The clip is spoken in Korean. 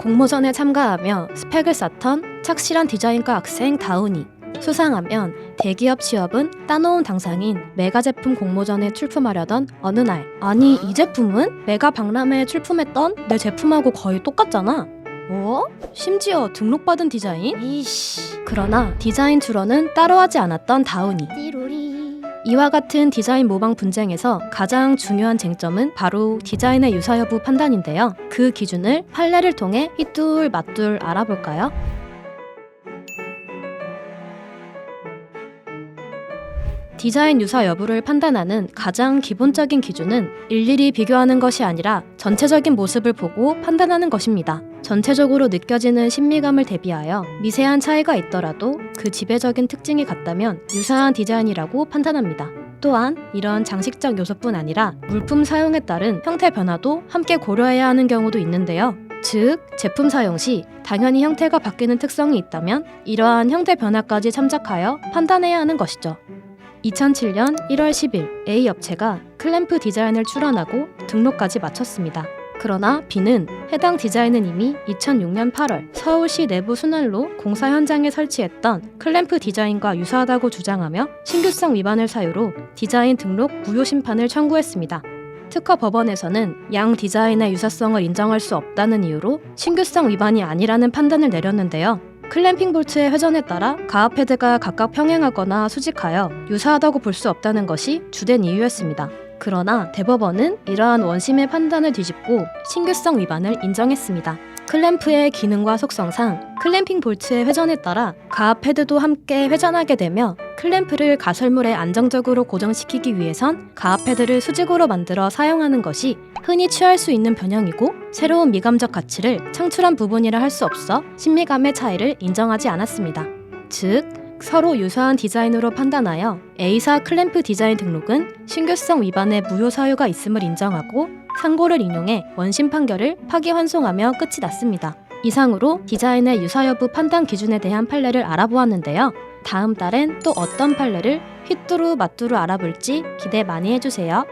공모전에 참가하며 스펙을 쌓던 착실한 디자인과 학생 다운이 수상하면 대기업 취업은 따놓은 당상인 메가 제품 공모전에 출품하려던 어느 날 아니 이 제품은 메가 박람회에 출품했던 내 제품하고 거의 똑같잖아 뭐? 심지어 등록받은 디자인? 이씨 그러나 디자인 출원은 따로 하지 않았던 다운이 띠로리 이와 같은 디자인 모방 분쟁에서 가장 중요한 쟁점은 바로 디자인의 유사 여부 판단인데요. 그 기준을 판례를 통해 휘뚤 맞뚤 알아볼까요? 디자인 유사 여부를 판단하는 가장 기본적인 기준은 일일이 비교하는 것이 아니라 전체적인 모습을 보고 판단하는 것입니다. 전체적으로 느껴지는 신미감을 대비하여 미세한 차이가 있더라도 그 지배적인 특징이 같다면 유사한 디자인이라고 판단합니다. 또한 이런 장식적 요소뿐 아니라 물품 사용에 따른 형태 변화도 함께 고려해야 하는 경우도 있는데요. 즉, 제품 사용 시 당연히 형태가 바뀌는 특성이 있다면 이러한 형태 변화까지 참작하여 판단해야 하는 것이죠. 2007년 1월 10일 A 업체가 클램프 디자인을 출원하고 등록까지 마쳤습니다. 그러나 B는 해당 디자인은 이미 2006년 8월 서울시 내부 순환로 공사 현장에 설치했던 클램프 디자인과 유사하다고 주장하며 신규성 위반을 사유로 디자인 등록 무효 심판을 청구했습니다. 특허 법원에서는 양 디자인의 유사성을 인정할 수 없다는 이유로 신규성 위반이 아니라는 판단을 내렸는데요. 클램핑 볼트의 회전에 따라 가압 헤드가 각각 평행하거나 수직하여 유사하다고 볼 수 없다는 것이 주된 이유였습니다. 그러나 대법원은 이러한 원심의 판단을 뒤집고 신규성 위반을 인정했습니다. 클램프의 기능과 속성상 클램핑 볼트의 회전에 따라 가압 헤드도 함께 회전하게 되며 클램프를 가설물에 안정적으로 고정시키기 위해선 가압 헤드를 수직으로 만들어 사용하는 것이 흔히 취할 수 있는 변형이고 새로운 미감적 가치를 창출한 부분이라 할 수 없어 신미감의 차이를 인정하지 않았습니다. 즉, 서로 유사한 디자인으로 판단하여 A사 클램프 디자인 등록은 신규성 위반의 무효 사유가 있음을 인정하고 상고를 인용해 원심 판결을 파기환송하며 끝이 났습니다. 이상으로 디자인의 유사 여부 판단 기준에 대한 판례를 알아보았는데요. 다음 달엔 또 어떤 판례를 휘뚜루 마뚜루 알아볼지 기대 많이 해주세요.